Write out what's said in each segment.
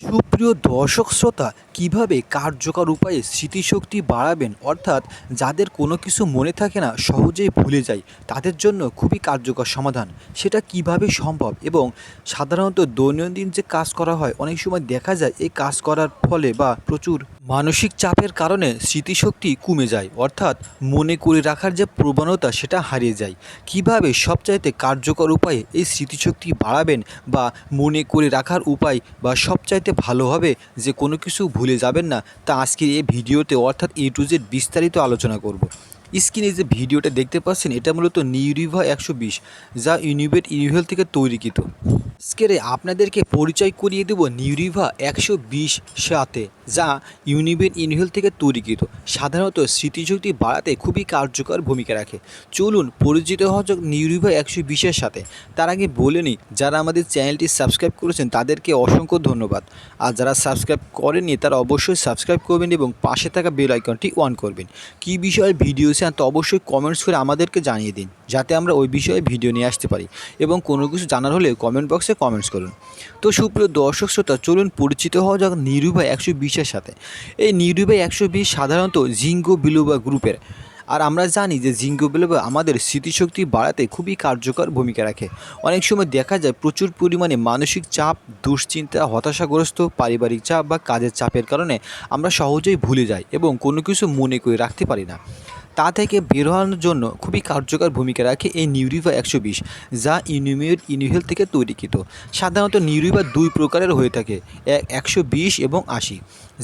two সুপ্রিয় দর্শক শ্রোতা, কীভাবে কার্যকর উপায়ে স্মৃতিশক্তি বাড়াবেন? অর্থাৎ যাদের কোনো কিছু মনে থাকে না, সহজেই ভুলে যায়, তাদের জন্য খুবই কার্যকর সমাধান। সেটা কীভাবে সম্ভব? এবং সাধারণত দৈনন্দিন যে কাজ করা হয়, অনেক সময় দেখা যায় এই কাজ করার ফলে বা প্রচুর মানসিক চাপের কারণে স্মৃতিশক্তি কমে যায়। অর্থাৎ মনে করে রাখার যে প্রবণতা, সেটা হারিয়ে যায়। কীভাবে সবচাইতে কার্যকর উপায়ে এই স্মৃতিশক্তি বাড়াবেন বা মনে করে রাখার উপায় বা সবচাইতে ভালো হবে যে কোনো কিছু ভুলে যাবেন না। তা আজকের এই ভিডিওতে অর্থাৎ এ টু জেড বিস্তারিত আলোচনা করব। স্ক্রিনে যে ভিডিওটা দেখতে পাচ্ছেন, এটা মূলত নিউরিভা একশো বিশ, যা ইউনিভেট ইউনিভেল থেকে তৈরিকৃত। স্কেরে আপনাদেরকে পরিচয় করিয়ে দেব নিউরিভা একশো বিশ সাথে। যা ইউনিভেট ইউনিভেল থেকে তৈরিকৃত। সাধারণত স্মৃতিশক্তি বাড়াতে খুবই কার্যকর ভূমিকা রাখে। চলুন পরিচিত হওয়া যাক নিউরিভা একশো বিশের সাথে। তার আগে বলে নিই, যারা আমাদের চ্যানেলটি সাবস্ক্রাইব করেছেন, তাদেরকে অসংখ্য ধন্যবাদ। আর যারা সাবস্ক্রাইব করেননি, তারা অবশ্যই সাবস্ক্রাইব করবেন এবং পাশে থাকা বেল আইকনটি অন করবেন। কী বিষয়ে ভিডিও চান, তো অবশ্যই কমেন্টস করে আমাদেরকে জানিয়ে দিন, যাতে আমরা ওই বিষয়ে ভিডিও নিয়ে আসতে পারি। এবং কোনো কিছু জানার হলে কমেন্ট বক্সে কমেন্টস করুন। তো সুপ্রিয় দর্শক শ্রোতা চলুন পরিচিত হওয়া যাক নিরুবাই একশো বিশের সাথে। এই নিউরুবে একশো বিশ সাধারণত জিঙ্গো বিলোবা গ্রুপের। আর আমরা জানি যে জিঙ্গো বিলোবা আমাদের স্মৃতিশক্তি বাড়াতে খুবই কার্যকর ভূমিকা রাখে। অনেক সময় দেখা যায় প্রচুর পরিমাণে মানসিক চাপ, দুশ্চিন্তা, হতাশাগ্রস্ত, পারিবারিক চাপ বা কাজের চাপের কারণে আমরা সহজেই ভুলে যাই এবং কোনো কিছু মনে করে রাখতে পারি না। তা থেকে বের হওয়ার জন্য খুবই কার্যকর ভূমিকা রাখে এই নিউরিভা একশো বিশ, যা ইউনিমিউট ইউনিভেল থেকে তৈরিকৃত। সাধারণত নিউরিভা দুই প্রকারের হয়ে থাকে এক একশো বিশ এবং আশি,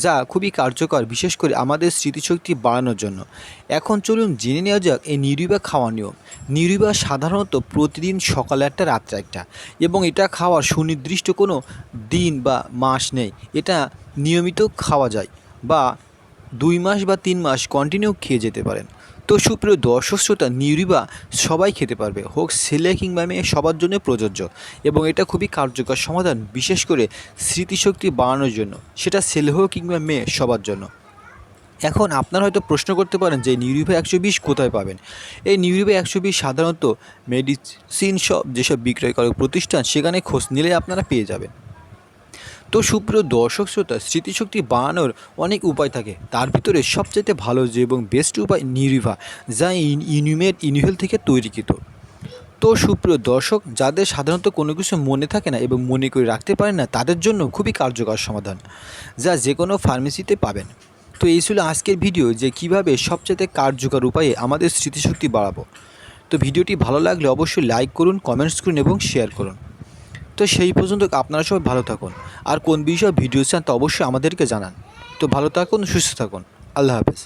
যা খুবই কার্যকর, বিশেষ করে আমাদের স্মৃতিশক্তি বাড়ানোর জন্য। এখন চলুন জেনে নেওয়া যাক এই নিউরিভা খাওয়া নিয়ম। নিউরিভা সাধারণত প্রতিদিন সকালে একটা, রাত্রে একটা, এবং এটা খাওয়ার সুনির্দিষ্ট কোনো দিন বা মাস নেই। এটা নিয়মিত খাওয়া যায় বা দুই মাস বা তিন মাস কন্টিনিউ খেয়ে যেতে পারেন। তো সুপ্রিয় দর্শক শ্রোতা নিউরিবা সবাই খেতে পারবে। হোক ছেলে কিংবা মেয়ে, সবার জন্য প্রযোজ্য এবং এটা খুবই কার্যকর সমাধান, বিশেষ করে স্মৃতিশক্তি বাড়ানোর জন্য। সেটা ছেলে হোক কিংবা মেয়ে, সবার জন্য। এখন আপনারা হয়তো প্রশ্ন করতে পারেন যে নিউরিভা একশো বিশ কোথায় পাবেন? এই নিউরিভা একশো বিশ সাধারণত মেডিসিন সব যেসব বিক্রয় করে প্রতিষ্ঠান, সেখানে খোঁজ নিলে আপনারা পেয়ে যাবেন। তো সুপ্রিয় দর্শক শ্রোতা, স্মৃতিশক্তি বাড়ানোর অনেক উপায় থাকে। তার ভিতরে সবচেয়ে ভালো যে এবং বেস্ট উপায় নিরিভা, যা ইউনিমেট ইউনিভেল থেকে তৈরিকৃত। তো সুপ্রিয় দর্শক, যাদের সাধারণত কোনো কিছু মনে থাকে না এবং মনে করে রাখতে পারে না, তাদের জন্য খুবই কার্যকর সমাধান, যা যে কোনো ফার্মেসিতে পাবেন। তো এই ছিল আজকের ভিডিও যে কীভাবে সবচেয়ে কার্যকর উপায়ে আমাদের স্মৃতিশক্তি বাড়াবো। তো ভিডিওটি ভালো লাগলে অবশ্যই লাইক করুন কমেন্টস করুন এবং শেয়ার করুন। তো সেই পর্যন্ত আপনারা সবাই ভালো থাকুন। আর কোন বিষয়ে ভিডিও চান তো অবশ্যই আমাদেরকে জানান। তো ভালো থাকুন, সুস্থ থাকুন। আল্লাহ হাফেজ।